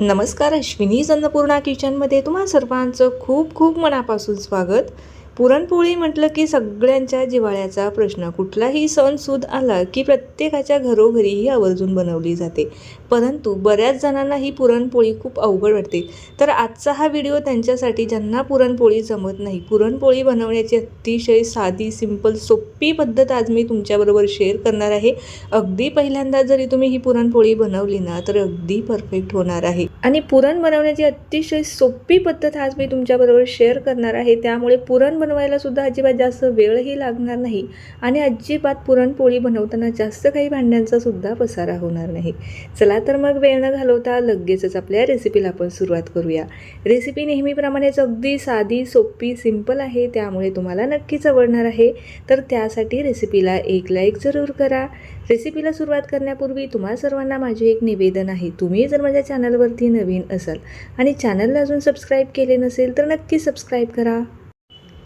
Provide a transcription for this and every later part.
नमस्कार अश्विनी अन्नपूर्णा किचनमध्ये तुम्हा सर्वांचं खूप खूप मनापासून स्वागत. पुरणपोळी म्हटलं की सगळ्यांच्या जिव्हाळ्याचा प्रश्न. कुठलाही सण सूद आला की प्रत्येकाच्या घरोघरी ही आवर्जून बनवली जाते. परंतु बऱ्याच जणांना ही पुरणपोळी खूप अवघड वाटते. तर आजचा हा व्हिडिओ त्यांच्यासाठी ज्यांना पुरणपोळी जमत नाही. पुरणपोळी बनवण्याची अतिशय साधी सिंपल सोपी पद्धत आज मी तुमच्याबरोबर शेअर करणार आहे. अगदी पहिल्यांदा जरी तुम्ही ही पुरणपोळी बनवली ना तर अगदी परफेक्ट होणार आहे. आणि पुरण बनवण्याची अतिशय सोपी पद्धत आज मी तुमच्याबरोबर शेअर करणार आहे. त्यामुळे पुरण बनवायला सुद्धा अजिबात जास्त वेळही लागणार नाही आणि अजिबात पुरणपोळी बनवताना जास्त काही भांड्यांचा सुद्धा पसारा होणार नाही. चला तर मग वेळ न घालवता लगेचच आपल्या रेसिपीला आपण सुरुवात करूया. रेसिपी नेहमीप्रमाणेच अगदी साधी सोपी सिंपल आहे त्यामुळे तुम्हाला नक्कीच आवडणार आहे. तर त्यासाठी रेसिपीला एक लाईक जरूर करा. रेसिपीला सुरुवात करण्यापूर्वी तुम्हा सर्वांना माझे एक निवेदन आहे. तुम्ही जर माझ्या चॅनलवरती नवीन असाल आणि चॅनलला अजून सबस्क्राईब केले नसेल तर नक्की सबस्क्राईब करा.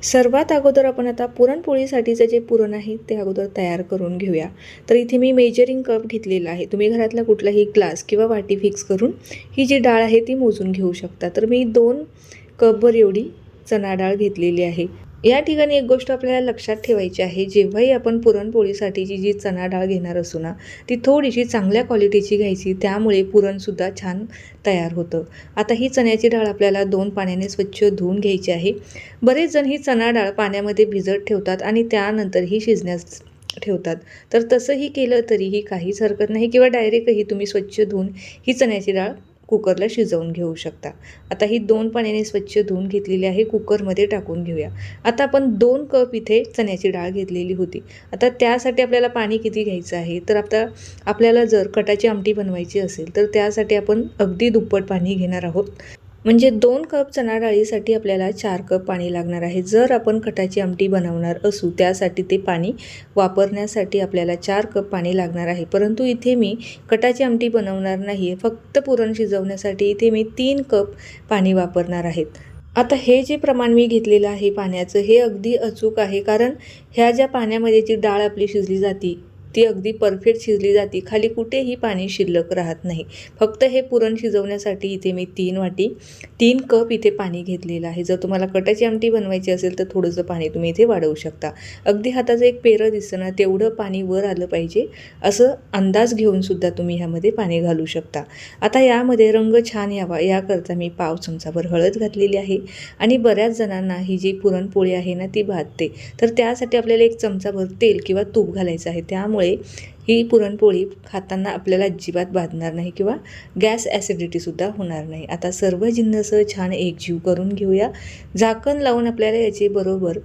सर्वात अगोदर आपण आता पुरणपोळीसाठीचं जे पुरण आहे ते अगोदर तयार करून घेऊया. तर इथे मी मेजरिंग कप घेतलेला आहे. तुम्ही घरातला कुठलाही ग्लास किंवा वाटी फिक्स करून ही जी डाळ आहे ती मोजून घेऊ शकता. तर मी दोन कपभर एवढी चणा डाळ घेतलेली आहे. या ठिकाणी एक गोष्ट आपल्याला लक्षात ठेवायची आहे जेव्हाही आपण पुरणपोळीसाठीची जी चणा डाळ घेणार असू ना ती थोडीशी चांगल्या क्वालिटीची घ्यायची त्यामुळे पुरणसुद्धा छान तयार होतं. आता ही चण्याची डाळ आपल्याला दोन पाण्याने स्वच्छ धुवून घ्यायची आहे. बरेच जण ही चणा डाळ पाण्यामध्ये भिजत ठेवतात आणि त्यानंतर ही शिजण्यास ठेवतात. तर तसंही केलं तरीही काहीच हरकत नाही किंवा डायरेक्टही तुम्ही स्वच्छ धुवून ही चण्याची डाळ कुकरला शिजवून घेऊ शकता. आता ही दोन पाण्याने स्वच्छ धुवून घेतलेली आहे कुकरमध्ये टाकून घेऊया. आता आपण दोन कप इथे चण्याची डाळ घेतलेली होती. आता त्यासाठी आपल्याला पाणी किती घ्यायचं आहे? तर आता आपल्याला जर कटाची आमटी बनवायची असेल तर त्यासाठी आपण अगदी दुप्पट पाणी घेणार आहोत. म्हणजे दोन कप चणा डाळीसाठी आपल्याला चार कप पाणी लागणार आहे. जर आपण खटाची आमटी बनवणार असू त्यासाठी ते पाणी वापरण्यासाठी आपल्याला चार कप पाणी लागणार आहे. परंतु इथे मी कटाची आमटी बनवणार नाही आहे फक्त पुरण शिजवण्यासाठी इथे मी तीन कप पाणी वापरणार आहेत आता हे जे प्रमाण मी घेतलेलं आहे पाण्याचं हे अगदी अचूक आहे. कारण ह्या ज्या पाण्यामध्ये जी डाळ आपली शिजली जाती ती अगदी परफेक्ट शिजली जाते. खाली कुठेही पाणी शिल्लक राहत नाही. फक्त हे पुरण शिजवण्यासाठी इथे मी तीन वाटी तीन कप इथे पाणी घेतलेलं आहे. जर तुम्हाला कटाची आमटी बनवायची असेल तर थोडंसं पाणी तुम्ही इथे वाढवू शकता. अगदी हाताचं एक पेरं दिसतं ना तेवढं पाणी वर आलं पाहिजे. असं अंदाज घेऊनसुद्धा तुम्ही ह्यामध्ये पाणी घालू शकता. आता यामध्ये रंग छान यावा याकरता मी पाव चमचाभर हळद घातलेली आहे. आणि बऱ्याच जणांना ही जी पुरणपोळी आहे ना ती भाजते तर त्यासाठी आपल्याला एक चमचाभर तेल किंवा तूप घालायचं आहे. त्यामुळे ही पुरणपोळी खाताना आपल्याला अजिबात बाधणार नाही किंवा गॅस ॲसिडिटीसुद्धा होणार नाही. आता सर्व जिन्नसं छान एकजीव करून घेऊया. झाकण लावून आपल्याला याचे बरोबर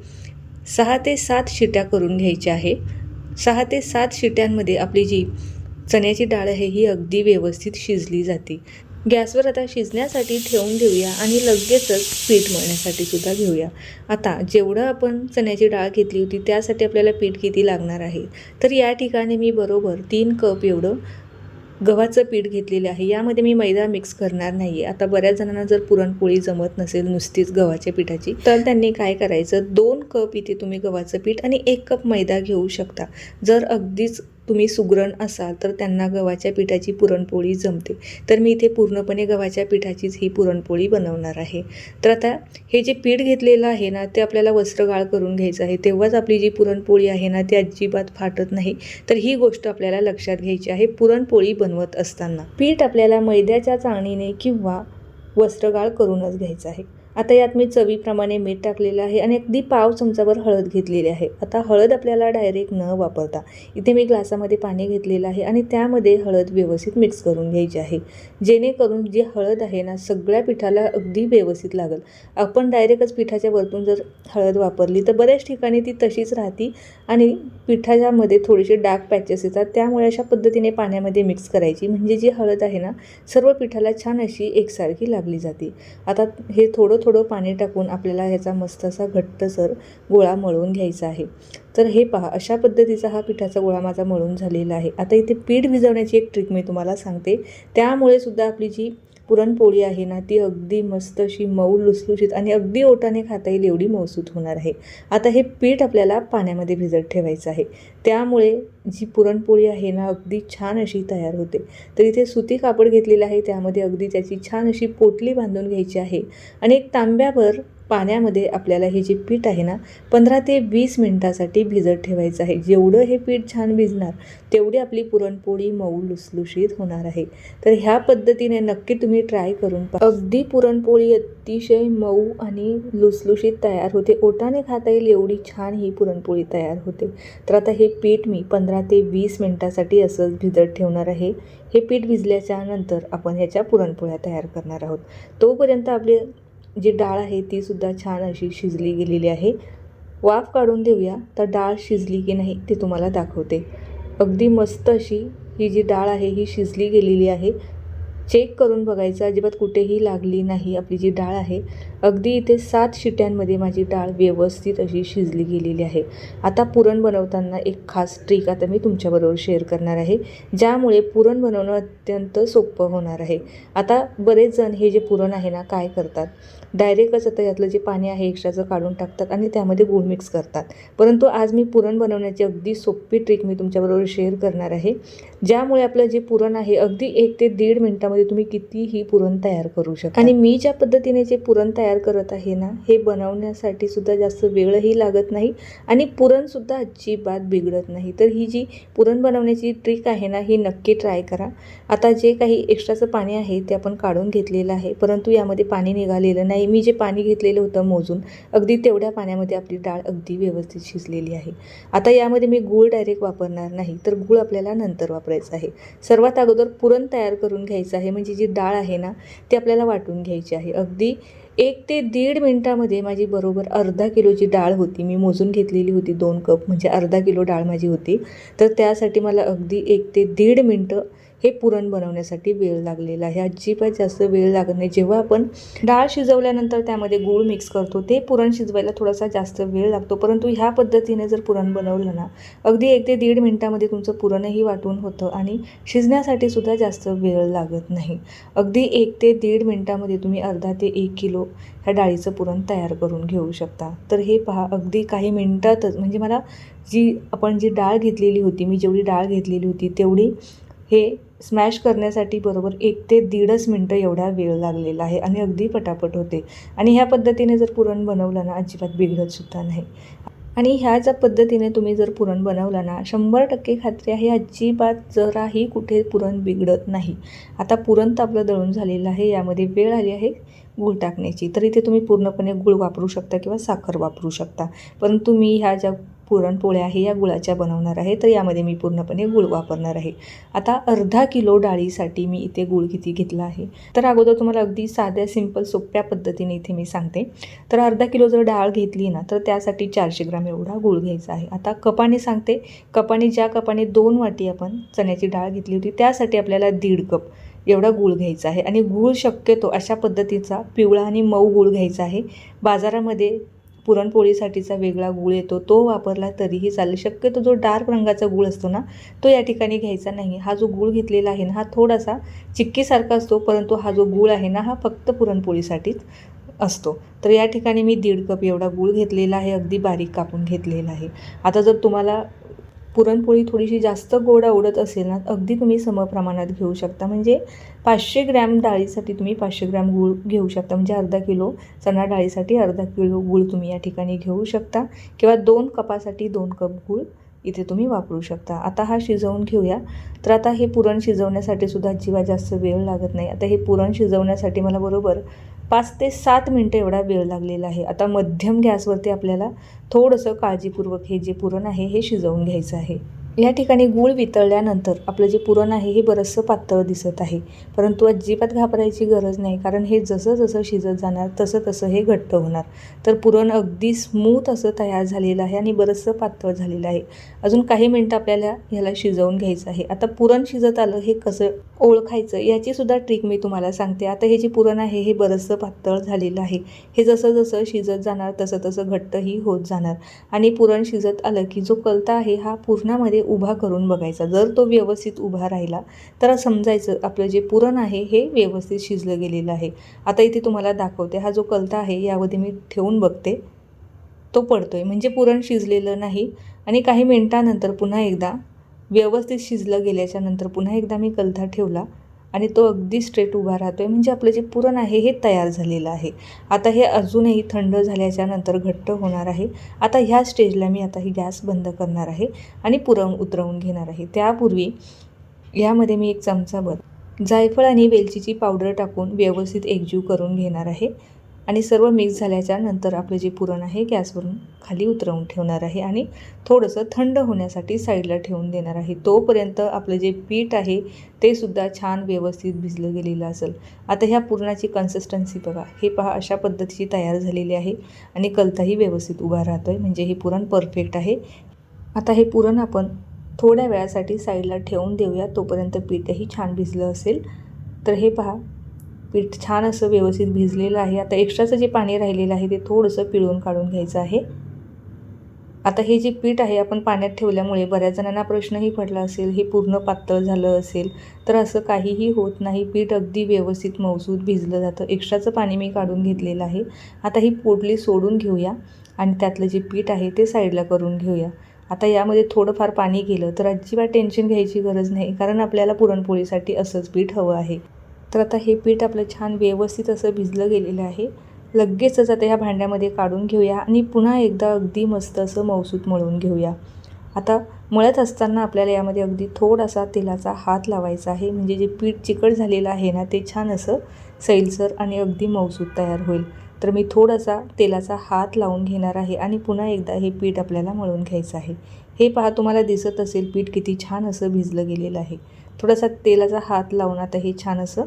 सहा ते सात शिट्या करून घ्यायच्या आहे. सहा ते सात शिट्यांमध्ये आपली जी चण्याची डाळ आहे ही अगदी व्यवस्थित शिजली जाते. गॅसवर आता शिजण्यासाठी ठेवून देऊया आणि लगेचच पीठ मळण्यासाठी सुद्धा घेऊया. आता जेवढं आपण चण्याची डाळ घेतली होती त्यासाठी आपल्याला पीठ किती लागणार आहे? तर या ठिकाणी मी बरोबर तीन कप एवढं गव्हाचं पीठ घेतलेलं आहे. यामध्ये मी मैदा मिक्स करणार नाही आहे आता बऱ्याच जणांना जर पुरणपोळी जमत नसेल नुसतीच गव्हाच्या पिठाची तर त्यांनी काय करायचं? दोन कप इथे तुम्ही गव्हाचं पीठ आणि एक कप मैदा घेऊ शकता. जर अगदीच तुम्ही सुगरण असाल तर त्यांना गव्हाच्या पिठाची पुरणपोळी जमते. तर मी इथे पूर्णपणे गव्हाच्या पिठाचीच ही पुरणपोळी बनवणार आहे. तर आता हे जे पीठ घेतलेलं आहे ना ते आपल्याला वस्त्रगाळ करून घ्यायचं आहे. तेव्हाच आपली जी पुरणपोळी आहे ना ती अजिबात फाटत नाही. तर ही गोष्ट आपल्याला लक्षात घ्यायची आहे पुरणपोळी बनवत असताना. पीठ आपल्याला मैद्याच्या चाळणीने किंवा वस्त्रगाळ करूनच घ्यायचं आहे. आता यात मी चवीप्रमाणे मीठ टाकलेलं आहे आणि अगदी पाव चमचावर हळद घेतलेली आहे. आता हळद आपल्याला डायरेक्ट न वापरता इथे मी ग्लासामध्ये पाणी घेतलेलं आहे आणि त्यामध्ये हळद व्यवस्थित मिक्स करून घ्यायची आहे. जेणेकरून जी हळद आहे ना सगळ्या पिठाला अगदी व्यवस्थित लागेल. आपण डायरेक्टच पिठाच्या वरतून जर हळद वापरली तर बऱ्याच ठिकाणी ती तशीच राहती आणि पिठाच्यामध्ये थोडेसे डार्क पॅचेस येतात. त्यामुळे अशा पद्धतीने पाण्यामध्ये मिक्स करायची. म्हणजे जी हळद आहे ना सर्व पिठाला छान अशी एकसारखी लागली जाते. आता हे थोडं थोडं पाणी टाकून आपल्याला ह्याचा मस्त असा घट्टसर गोळा मळून घ्यायचा आहे. तर हे पहा अशा पद्धतीचा हा पिठाचा गोळा माझा मळून झालेला आहे. आता इथे पीठ भिजवण्याची एक ट्रिक मी तुम्हाला सांगते. त्यामुळे सुद्धा आपली जी पुरणपोळी आहे ना ती अगदी मस्त अशी मऊ लुसलुशीत आणि अगदी ओटाने खाता येईल एवढी मऊसूत होणार आहे. आता हे पीठ आपल्याला पाण्यामध्ये भिजत ठेवायचं आहे. त्यामुळे जी पुरणपोळी आहे ना अगदी छान अशी तयार होते. तर इथे सुती कापड घेतलेलं आहे त्यामध्ये अगदी त्याची छान अशी पोटली बांधून घ्यायची आहे. आणि एक तांब्यावर पाण्यामध्ये आपल्याला हे जे पीठ आहे ना पंधरा ते वीस मिनटासाठी भिजत ठेवायचं आहे. जेवढं हे पीठ छान भिजणार तेवढी आपली पुरणपोळी मऊ लुसलुशीत होणार आहे. तर ह्या पद्धतीने नक्की तुम्ही ट्राय करून पहा. अगदी पुरणपोळी अतिशय मऊ आणि लुसलुशीत तयार होते. ओटाने खाता येईल एवढी छान ही पुरणपोळी तयार होते. तर आता हे पीठ मी पंधरा ते वीस मिनटासाठी असंच भिजत ठेवणार आहे. हे पीठ भिजल्याच्या नंतर आपण ह्याच्या पुरणपोळ्या तयार करणार आहोत. तोपर्यंत आपले जी डाळ आहे ती सुद्धा छान अशी शिजली गेलेली आहे. वाफ काढून देऊया. तर डाळ शिजली की नाही ते तुम्हाला दाखवते. अगदी मस्त अशी ही जी डाळ आहे ही शिजली गेलेली आहे. चेक करून बघायचं. अजिबात कुठेही लागली नाही आपली जी डाळ आहे. अगदी इथे सात शिट्यांमध्ये माझी डाळ व्यवस्थित अशी शिजली गेलेली आहे. आता पुरण बनवताना एक खास ट्रिक आता मी तुमच्याबरोबर शेअर करणार आहे. ज्यामुळे पुरण बनवणं अत्यंत सोपं होणार आहे. आता बरेच जण हे जे पुरण आहे ना काय करतात? डायरेक्टच आता यातलं जे पाणी आहे एक्स्ट्राचं काढून टाकतात आणि त्यामध्ये गूळ मिक्स करतात. परंतु आज मी पुरण बनवण्याची अगदी सोपी ट्रिक मी तुमच्याबरोबर शेअर करणार आहे. ज्यामुळे आपलं जे पुरण आहे अगदी एक ते दीड मिनटामध्ये तुम्ही कितीही पुरण तयार करू शकता. आणि मी ज्या पद्धतीने जे पुरण तयार करत आहे ना हे बनवण्यासाठी सुद्धा जास्त वेळही लागत नाही आणि पुरणसुद्धा अजिबात बिघडत नाही. तर ही जी पुरण बनवण्याची ट्रिक आहे ना ही नक्की ट्राय करा. आता जे काही एक्स्ट्राचं पाणी आहे ते आपण काढून घेतलेलं आहे. परंतु यामध्ये पाणी निघालेलं नाही. मी जे पाणी घेतलेलं होतं मोजून अगदी तेवढ्या पाण्यामध्ये आपली डाळ अगदी व्यवस्थित शिजलेली आहे. आता यामध्ये मी गूळ डायरेक्ट वापरणार नाही तर गूळ आपल्याला नंतर वापरायचं आहे. सर्वात अगोदर पुरण तयार करून घ्यायचं आहे म्हणजे जी डाळ आहे ना ती आपल्याला वाटून घ्यायची आहे. अगदी एक ते दीड मिनटामध्ये माझी बरोबर अर्धा किलोची डाळ होती मी मोजून घेतलेली होती दोन कप म्हणजे अर्धा किलो डाळ माझी होती. तर त्यासाठी मला अगदी एक ते दीड मिनटं हे पुरण बनवण्यासाठी वेळ लागलेला आहे. अजिबात जास्त वेळ लागत नाही. जेव्हा आपण डाळ शिजवल्यानंतर त्यामध्ये गूळ मिक्स करतो ते पुरण शिजवायला थोडासा जास्त वेळ लागतो. परंतु ह्या पद्धतीने जर पुरण बनवलं ना अगदी एक ते दीड मिनटामध्ये तुमचं पुरणही वाटून होतं आणि शिजण्यासाठी सुद्धा जास्त वेळ लागत नाही. अगदी एक ते दीड मिनटामध्ये तुम्ही अर्धा ते एक किलो ह्या डाळीचं पुरण तयार करून घेऊ शकता. तर हे पहा अगदी काही मिनटातच म्हणजे मला जी आपण जी डाळ घेतलेली होती मी जेवढी डाळ घेतलेली होती तेवढी हे स्मॅश करण्यासाठी बरोबर एक ते दीडच मिनटं एवढा वेळ लागलेला आहे आणि अगदी पटापट होते. आणि ह्या पद्धतीने जर पुरण बनवलं ना अजिबात बिघडतसुद्धा नाही. आणि ह्या ज्या पद्धतीने तुम्ही जर पुरण बनवला ना शंभर टक्के खात्री आहे अजिबात जराही कुठे पुरण बिघडत नाही. आता पुरण तर आपलं दळून झालेलं आहे यामध्ये वेळ आली आहे गूळ टाकण्याची. तर इथे तुम्ही पूर्णपणे गूळ वापरू शकता किंवा साखर वापरू शकता. परंतु मी ह्या ज्या पुरणपोळ्या आहे या गुळाच्या बनवणार आहे. तर यामध्ये मी पूर्णपणे गूळ वापरणार आहे. आता अर्धा किलो डाळीसाठी मी इथे गूळ किती घेतला आहे? तर अगोदर तुम्हाला अगदी साध्या सिंपल सोप्या पद्धतीने इथे मी सांगते. तर अर्धा किलो जर डाळ घेतली ना तर त्यासाठी चारशे ग्राम एवढा गूळ घ्यायचा आहे. आता कपाने सांगते कपाने ज्या कपाने दोन वाटी आपण चण्याची डाळ घेतली होती त्यासाठी आपल्याला दीड कप एवढा गूळ घ्यायचा आहे. आणि गूळ शक्यतो अशा पद्धतीचा पिवळा आणि मऊ गूळ घ्यायचा आहे. बाजारामध्ये पुरणपोळीसाठीचा वेगळा गूळ येतो तो वापरला तरीही चालेल. शक्यतो जो डार्क रंगाचा गूळ असतो ना तो या ठिकाणी घ्यायचा नाही. हा जो गूळ घेतलेला आहे ना हा थोडासा चिक्कीसारखा असतो परंतु हा जो गूळ आहे ना हा फक्त पुरणपोळीसाठीच असतो. तर या ठिकाणी मी दीड कप एवढा गूळ घेतलेला आहे अगदी बारीक कापून घेतलेला आहे. आता जर तुम्हाला पुरणपोळी थोडीशी जास्त गोड आवडत असेल ना अगदी तुम्ही समप्रमाणात घेऊ शकता. म्हणजे पाचशे ग्रॅम डाळीसाठी तुम्ही पाचशे ग्रॅम गूळ घेऊ शकता. म्हणजे अर्धा किलो चणा डाळीसाठी अर्धा किलो गूळ तुम्ही या ठिकाणी घेऊ शकता. किंवा दोन कपासाठी दोन कप गूळ इथे तुम्ही वापरू शकता. आता हा शिजवून घेऊया. तर आता हे पुरण शिजवण्यासाठी सुद्धा अजिबात जास्त वेळ लागत नाही. आता हे पुरण शिजवण्यासाठी मला बरोबर पाच ते सात मिनटं एवढा वेळ लागलेला आहे. आता मध्यम गॅसवरती आपल्याला थोडंसं काळजीपूर्वक हे जे पुरण आहे हे शिजवून घ्यायचं आहे. या ठिकाणी गूळ वितळल्यानंतर आपलं जे पुरण आहे हे बरंचसं पातळ दिसत आहे. परंतु अजिबात घाबरायची गरज नाही कारण हे जसं जसं शिजत जाणार तसं तसं हे घट्ट होणार. तर पुरण अगदी स्मूथ असं तयार झालेलं आहे आणि बरंचसं पातळ झालेलं आहे. अजून काही मिनटं आपल्याला ह्याला शिजवून घ्यायचं आहे. आता पुरण शिजत आलं हे कसं ओळखायचं याची सुद्धा ट्रिक मी तुम्हाला सांगते. आता हे जे पुरण आहे हे बरंचसं पातळ झालेलं आहे. हे जसं जसं शिजत जाणार तसं तसं घट्टही होत जाणार. आणि पुरण शिजत आलं की जो कलता आहे हा पुरणामध्ये उभा करून बघायचा. जर तो व्यवस्थित उभा राहिला तर समजायचं आपलं जे पुरण आहे हे व्यवस्थित शिजलं गेलेलं आहे. आता इथे तुम्हाला दाखवते हा जो कलता आहे यामध्ये मी ठेवून बघते. तो पडतो आहे म्हणजे पुरण शिजलेलं नाही. आणि काही मिनिटानंतर पुन्हा एकदा व्यवस्थित शिजलं गेल्याच्यानंतर पुन्हा एकदा मी कलथा ठेवला आणि तो अगदी स्ट्रेट उभा राहतो आहे म्हणजे आपलं जे पुरण आहे हे तयार झालेलं आहे. आता हे अजूनही थंड झाल्याच्यानंतर घट्ट होणार आहे. आता ह्या स्टेजला मी आता ही गॅस बंद करणार आहे आणि पुरण उतरवून घेणार आहे. त्यापूर्वी यामध्ये मी एक चमचाभर जायफळ आणि वेलचीची पावडर टाकून व्यवस्थित एकजीव करून घेणार आहे. आणि सर्व मिक्स झाल्याच्यानंतर आपलं जे पुरण आहे गॅसवरून खाली उतरवून ठेवणार आहे आणि थोडंसं थंड होण्यासाठी साईडला ठेवून देणार आहे. तोपर्यंत आपलं जे पीठ आहे ते सुद्धा छान व्यवस्थित भिजलं गेलेलं असेल. आता ह्या पुरणाची कन्सिस्टन्सी बघा. हे पहा अशा पद्धतीची तयार झालेली आहे आणि कलताही व्यवस्थित उभा राहतो आहे म्हणजे हे पुरण परफेक्ट आहे. आता हे पुरण आपण थोड्या वेळासाठी साईडला ठेवून देऊया. तोपर्यंत पीठही छान भिजलं असेल. तर हे पहा पीठ छान असं व्यवस्थित भिजलेलं आहे. आता एक्स्ट्राचं जे पाणी राहिलेलं आहे ते थोडंसं पिळून काढून घ्यायचं आहे. आता हे जे पीठ आहे आपण पाण्यात ठेवल्यामुळे बऱ्याच जणांना प्रश्नही पडला असेल हे पूर्ण पातळ झालं असेल तर असं काहीही होत नाही. पीठ अगदी व्यवस्थित मौसूद भिजलं जातं. एक्स्ट्राचं पाणी मी काढून घेतलेलं आहे. आता ही पोटली सोडून घेऊया आणि त्यातलं जे पीठ आहे ते साईडला करून घेऊया. आता यामध्ये थोडंफार पाणी गेलं तर अजिबात टेन्शन घ्यायची गरज नाही कारण आपल्याला पुरणपोळीसाठी असंच पीठ हवं आहे. तर आता हे पीठ आपलं छान व्यवस्थित असं भिजलं गेलेलं आहे. लगेचच आता ह्या भांड्यामध्ये काढून घेऊया आणि पुन्हा एकदा अगदी मस्त असं मौसूत मळून घेऊया. आता मळत असताना आपल्याला यामध्ये अगदी थोडासा तेलाचा हात लावायचा आहे. म्हणजे जे पीठ चिकट झालेलं आहे ना ते छान असं सैलसर आणि अगदी मौसूत तयार होईल. तर मी थोडासा तेलाचा हात लावून घेणार आहे आणि पुन्हा एकदा हे पीठ आपल्याला मळून घ्यायचं आहे. हे पहा तुम्हाला दिसत असेल पीठ किती छान असं भिजलं गेलेलं आहे. थोडासा तेलाचा हात लावून आता हे छान असं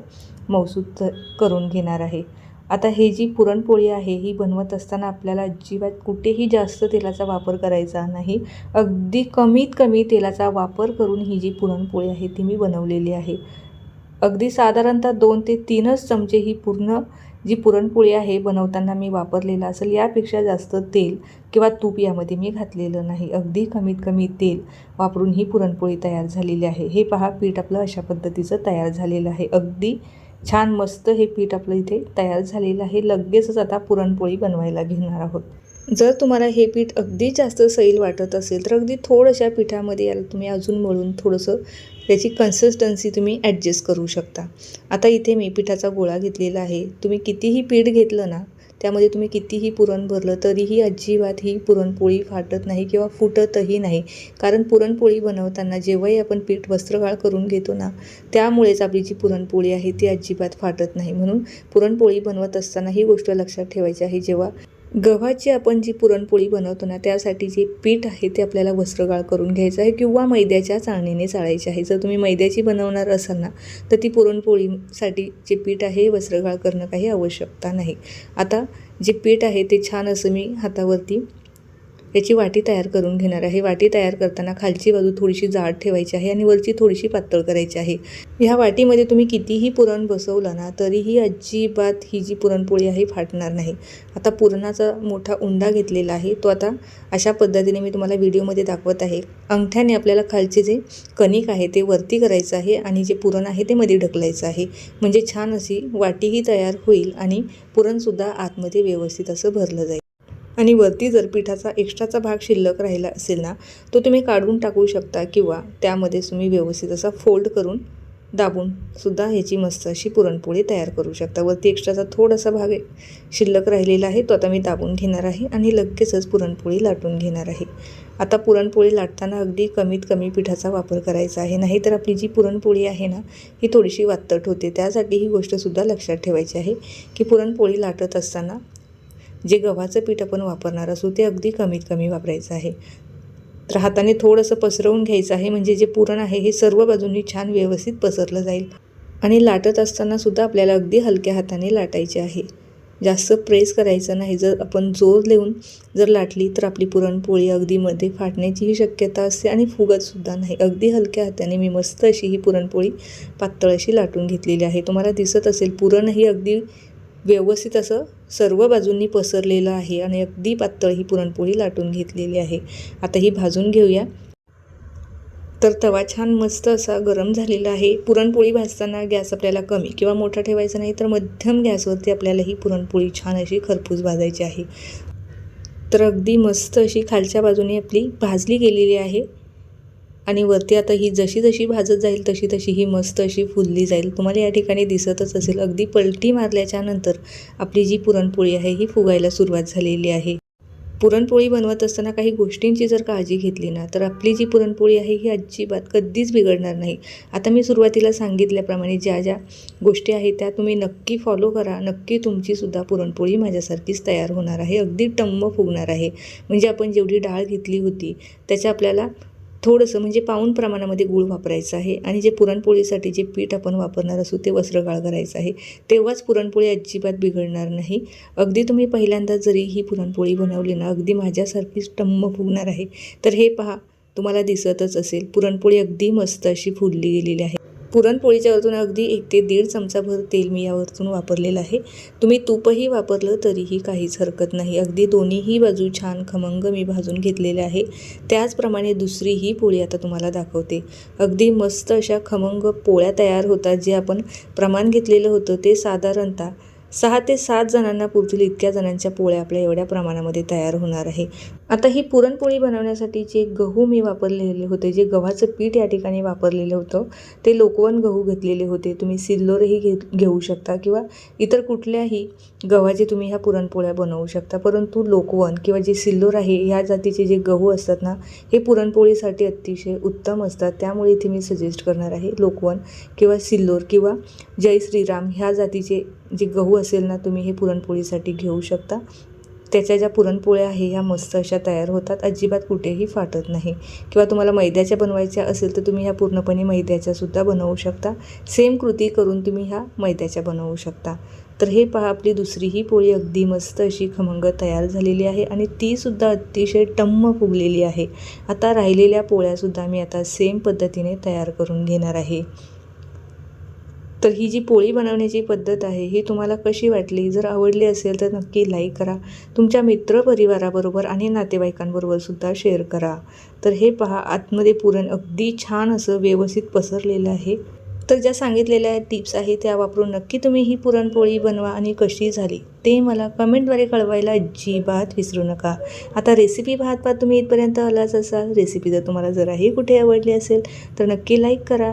मौसूद करून घेणार आहे. आता हे जी पुरणपोळी आहे ही बनवत असताना आपल्याला अजिबात कुठेही जास्त तेलाचा वापर करायचा नाही. अगदी कमीत कमी तेलाचा वापर करून ही जी पुरणपोळी आहे ती मी बनवलेली आहे. अगदी साधारणतः दोन ते तीनच चमचे ही पूर्ण जी पुरणपोळी आहे बनवताना मी वापरलेलं असेल यापेक्षा जास्त तेल किंवा तूप यामध्ये मी घातलेलं नाही. अगदी कमीत कमी तेल वापरून ही पुरणपोळी तयार झालेली आहे. हे पहा पीठ आपलं अशा पद्धतीचं तयार झालेलं आहे. अगदी छान मस्त हे पीठ आपलं इथे तयार झालेलं आहे. लगेचच आता पुरणपोळी बनवायला घेणार आहोत. जर तुम्हाला हे पीठ अगदी जास्त सैल वाटत असेल तर अगदी थोड्याशा पिठामध्ये याला तुम्ही अजून मळून थोडंसं त्याची कन्सिस्टन्सी तुम्ही ॲडजस्ट करू शकता. आता इथे मी पिठाचा गोळा घेतलेला आहे. तुम्ही कितीही पीठ घेतलं ना त्यामध्ये तुम्ही कितीही पुरण भरलं तरीही अजिबात ही पुरणपोळी फाटत नाही किंवा फुटतही नाही. कारण पुरणपोळी बनवताना जेव्हाही आपण पीठ वस्त्रगाळ करून घेतो ना त्यामुळेच आपली जी पुरणपोळी आहे ती अजिबात फाटत नाही. म्हणून पुरणपोळी बनवत असताना ही गोष्ट लक्षात ठेवायची आहे. जेव्हा गव्हाची आपण जी पुरणपोळी बनवतो ना त्यासाठी जे पीठ आहे ते आपल्याला वस्त्रगाळ करून घ्यायचं आहे किंवा मैद्याच्या चाळणीने चाळायचे आहे. जर तुम्ही मैद्याची बनवणार असाल ना तर ती पुरणपोळीसाठी जे पीठ आहे हे वस्त्रगाळ करणं काही आवश्यकता नाही. आता जे पीठ आहे ते छान असं मी हातावरती याची वाटी तयार करून घेणार आहे. वाटी तयार करताना खालची बाजू थोडीशी जाड ठेवायची आहे आणि वरची थोडीशी पातळ करायची आहे. ह्या वाटीमध्ये तुम्ही कितीही पुरण बसवलं ना तरीही अजिबात ही जी पुरणपोळी आहे फाटणार नाही. आता पुरणाचा मोठा उंडा घेतलेला आहे. तो आता अशा पद्धतीने मी तुम्हाला व्हिडिओमध्ये दाखवत आहे. अंगठ्याने आपल्याला खालचे जे कणिक आहे ते वरती करायचं आहे आणि जे पुरण आहे ते मध्ये ढकलायचं आहे. म्हणजे छान अशी वाटीही तयार होईल आणि पुरणसुद्धा आतमध्ये व्यवस्थित असं भरलं जाईल. आणि वरती जर पिठाचा एक्स्ट्राचा भाग शिल्लक राहिला असेल ना तो तुम्ही काढून टाकू शकता किंवा त्यामध्ये तुम्ही व्यवस्थित असा फोल्ड करून दाबून सुद्धा ह्याची मस्त अशी पुरणपोळी तयार करू शकता. वरती एक्स्ट्राचा थोडासा भाग शिल्लक राहिलेला आहे तो आता मी दाबून घेणार आहे आणि लगेचच पुरणपोळी लाटून घेणार आहे. आता पुरणपोळी लाटताना अगदी कमीत कमी पिठाचा वापर करायचा आहे. नाहीतर आपली जी पुरणपोळी आहे ना ही थोडीशी वातट होते. त्यासाठी ही गोष्टसुद्धा लक्षात ठेवायची आहे की पुरणपोळी लाटत असताना जे गव्हाचं पीठ आपण वापरणार असू ते अगदी कमीत कमी वापरायचं आहे. तर हाताने थोडंसं पसरवून घ्यायचं आहे म्हणजे जे पुरण आहे हे सर्व बाजूंनी छान व्यवस्थित पसरलं जाईल. आणि लाटत असताना सुद्धा आपल्याला अगदी हलक्या हाताने लाटायचे आहे. जास्त प्रेस करायचं नाही जर आपण जोर देऊन जर लाटली तर आपली पुरणपोळी अगदी मध्ये फाटण्याचीही शक्यता असते आणि फुगतसुद्धा नाही. अगदी हलक्या हाताने मी मस्त अशी ही पुरणपोळी पातळ अशी लाटून घेतलेली आहे. तुम्हाला दिसत असेल पुरणही अगदी व्यवस्थित असं सर्व बाजूंनी पसरलेलं आहे आणि अगदी पातळ ही पुरणपोळी लाटून घेतलेली आहे. आता ही भाजून घेऊया. तर तवा छान मस्त असा गरम झालेला आहे. पुरणपोळी भाजताना गॅस आपल्याला कमी किंवा मोठा ठेवायचा नाही तर मध्यम गॅसवरती आपल्याला ही पुरणपोळी छान अशी खरपूस भाजायची आहे. तर अगदी मस्त अशी खालच्या बाजूने आपली भाजली गेलेली आहे. आणि वरती आता ही जशी जशी भाजत जाईल तशी तशी ही मस्त अशी फुलली जाईल. तुम्हाला या ठिकाणी दिसतच असेल. अगदी पलटी मारल्याच्या नंतर आपली जी पुरणपोळी आहे ही फुगायला सुरुवात झालेली आहे. पुरणपोळी बनवत असताना काही गोष्टींची जर काळजी घेतली ना तर आपली जी पुरणपोळी आहे ही अजिबात कधीच बिघडणार नाही. आता मी सुरुवातीला सांगितल्याप्रमाणे ज्या ज्या गोष्टी आहेत त्या तुम्ही नक्की फॉलो करा. नक्की तुमचीसुद्धा पुरणपोळी माझ्यासारखीच तयार होणार आहे. अगदी टम्म फुगणार आहे. म्हणजे आपण जेवढी डाळ घेतली होती त्याच्या आपल्याला थोडंसं म्हणजे पाऊण प्रमाणामध्ये गूळ वापरायचं आहे आणि जे पुरणपोळीसाठी जे पीठ आपण वापरणार असू ते वस्त्रगाळ करायचं आहे तेव्हाच पुरणपोळी अजिबात बिघडणार नाही. अगदी तुम्ही पहिल्यांदा जरी ही पुरणपोळी बनवली ना अगदी माझ्यासारखीच टम्म फुगणार आहे. तर हे पहा तुम्हाला दिसतच असेल पुरणपोळी अगदी मस्त अशी फुलली गेलेली आहे. पुरणपोळीच्या वरतून अगदी एक ते दीड चमचाभर तेल मी यावरतून वापरलेलं आहे. तुम्ही तूपही वापरलं तरीही काहीच हरकत नाही. अगदी दोन्हीही बाजू छान खमंग मी भाजून घेतलेले आहे. त्याचप्रमाणे दुसरी ही पोळी आता तुम्हाला दाखवते. अगदी मस्त अशा खमंग पोळ्या तयार होतात. जे आपण प्रमाण घेतलेलं होतं ते साधारणतः सहा ते सात जणांना पुरतील इतक्या जणांच्या पोळ्या आपल्या एवढ्या प्रमाणामध्ये तयार होणार आहे. आता ही पुरणपोळी बनवण्यासाठी जे गहू मी वापरलेले होते जे गव्हाचं पीठ या ठिकाणी वापरलेलं होतं. ते लोकवन गहू घेतलेले होते. तुम्ही सिल्लोरही घे घेऊ शकता किंवा इतर कुठल्याही गव्हाचे तुम्ही ह्या पुरणपोळ्या बनवू शकता. परंतु लोकवन किंवा जे सिल्लोर आहे ह्या जातीचे जे गहू असतात ना हे पुरणपोळीसाठी अतिशय उत्तम असतात. त्यामुळे इथे मी सजेस्ट करणार आहे लोकवन किंवा सिल्लोर किंवा जय श्रीराम ह्या जातीचे जे गहू असेल ना तुम्ही हे पुरणपोळीसाठी घेऊ शकता. त्याच्या ज्या पुरणपोळ्या आहे ह्या मस्त अशा तयार होतात. अजिबात कुठेही फाटत नाही. किंवा तुम्हाला मैद्याच्या बनवायच्या असेल तर तुम्ही ह्या पूर्णपणे मैद्याच्यासुद्धा बनवू शकता. सेम कृती करून तुम्ही ह्या मैद्याच्या बनवू शकता. तर हे पहा आपली दुसरी ही पोळी अगदी मस्त अशी खमंग तयार झालेली आहे आणि तीसुद्धा अतिशय टम्म फुगलेली आहे. आता राहिलेल्या पोळ्यासुद्धा मी आता सेम पद्धतीने तयार करून घेणार आहे. तर ही जी पोळी बनवण्याची पद्धत आहे ही तुम्हाला कशी वाटली? जर आवडली असेल तर नक्की लाईक करा. तुमच्या मित्रपरिवाराबरोबर आणि नातेवाईकांबरोबर सुद्धा शेअर करा. तर हे पहा आतमध्ये पुरण अगदी छान असं व्यवस्थित पसरलेलं आहे. तर ज्या सांगितलेल्या टिप्स आहेत त्या वापरून नक्की तुम्ही ही पुरणपोळी बनवा आणि कशी झाली ते मला कमेंटद्वारे कळवायला अजिबात विसरू नका. आता रेसिपी पाहत पाहत तुम्ही इथपर्यंत आलाच असाल. रेसिपी जर तुम्हाला जराही कुठे आवडली असेल तर नक्की लाईक करा.